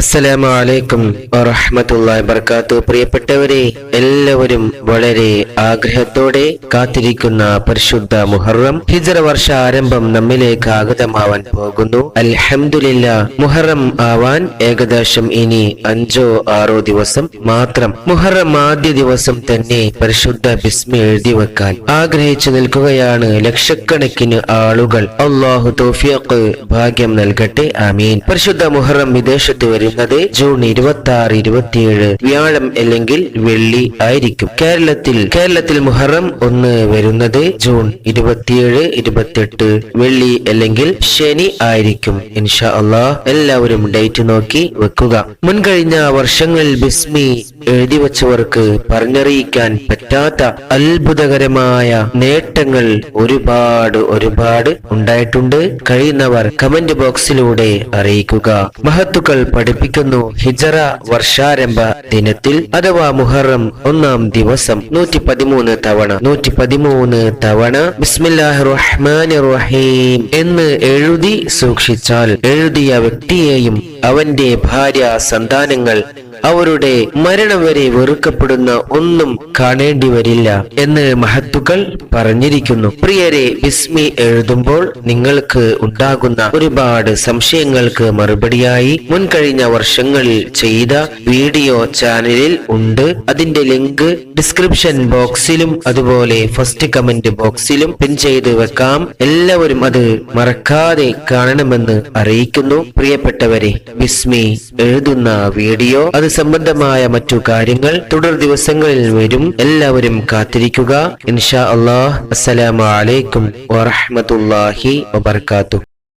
അസ്സലാമു അലൈക്കും വറഹ്മത്തുള്ളാഹി വബർക്കാത്തു പ്രിയപ്പെട്ടവരെ എല്ലാവരും വളരെ ആഗ്രഹത്തോടെ കാത്തിരിക്കുന്ന പരിശുദ്ധ മുഹറം ഹിജറ വർഷ ആരംഭം നമ്മിലേക്ക് ആഗതമാവാൻ പോകുന്നു. അൽഹമില്ല മുഹറം ആവാൻ ഏകദേശം ഇനി അഞ്ചോ ആറോ ദിവസം മാത്രം. മുഹറം ആദ്യ ദിവസം തന്നെ പരിശുദ്ധ ബിസ്മി എഴുതി വെക്കാൻ ആഗ്രഹിച്ചു നിൽക്കുകയാണ് ലക്ഷക്കണക്കിന് ആളുകൾ. അള്ളാഹു തോഫിയക്ക് ഭാഗ്യം നൽകട്ടെ ആമീൻ. പരിശുദ്ധ മുഹറം വിദേശത്ത് വരുന്നത് ജൂൺ ഇരുപത്തി ആറ് ഇരുപത്തിയേഴ് വ്യാഴം അല്ലെങ്കിൽ വെള്ളി ആയിരിക്കും. കേരളത്തിൽ കേരളത്തിൽ മുഹറം ഒന്ന് വരുന്നത് ജൂൺ ഇരുപത്തിയേഴ് ഇരുപത്തിയെട്ട് വെള്ളി അല്ലെങ്കിൽ ശനി ആയിരിക്കും. ഇൻഷാ അള്ളാഹ് എല്ലാവരും ഡേറ്റ് നോക്കി വെക്കുക. മുൻകഴിഞ്ഞ വർഷങ്ങളിൽ ബിസ്മി എഴുതി വച്ചവർക്ക് പറഞ്ഞറിയിക്കാൻ പറ്റാത്ത അത്ഭുതകരമായ നേട്ടങ്ങൾ ഒരുപാട് ഒരുപാട് ഉണ്ടായിട്ടുണ്ട്. കഴിയുന്നവർ കമന്റ് ബോക്സിലൂടെ അറിയിക്കുക. മഹത്തുക്കൾ പഠിപ്പിക്കുന്നു ഹിജറ വർഷാരംഭ ദിനത്തിൽ അഥവാ മുഹറം ഒന്നാം ദിവസം നൂറ്റി പതിമൂന്ന് തവണ. നൂറ്റി പതിമൂന്ന് തവണ ബിസ്മില്ലാഹ് റഹ്മാൻ റഹീം എന്ന് എഴുതി സൂക്ഷിച്ചാൽ എഴുതിയ വ്യക്തിയെയും അവന്റെ ഭാര്യ സന്താനങ്ങൾ അവരുടെ മരണം വരെ വെറുക്കപ്പെടുന്ന ഒന്നും കാണേണ്ടി വരില്ല എന്ന് മഹത്തുക്കൾ പറഞ്ഞിരിക്കുന്നു. പ്രിയരെ ബിസ്മി എഴുതുമ്പോൾ നിങ്ങൾക്ക് ഉണ്ടാകുന്ന ഒരുപാട് സംശയങ്ങൾക്ക് മറുപടിയായി മുൻകഴിഞ്ഞ വർഷങ്ങളിൽ ചെയ്ത വീഡിയോ ചാനലിൽ ഉണ്ട്. അതിന്റെ ലിങ്ക് ഡിസ്ക്രിപ്ഷൻ ബോക്സിലും അതുപോലെ ഫസ്റ്റ് കമന്റ് ബോക്സിലും പിൻ ചെയ്ത് വെക്കാം. എല്ലാവരും അത് മറക്കാതെ കാണണമെന്ന് അറിയിക്കുന്നു. പ്രിയപ്പെട്ടവരെ ബിസ്മി എഴുതുന്ന വീഡിയോ അത് സംബന്ധമായ മറ്റു കാര്യങ്ങൾ തുടർ ദിവസങ്ങളിൽ വരും. എല്ലാവരും കാത്തിരിക്കുക. ഇൻഷാ അള്ളാഹ്. അസ്സലാമലൈക്കും വറഹ്മത്തുള്ളാഹി വബർക്കാത്തു.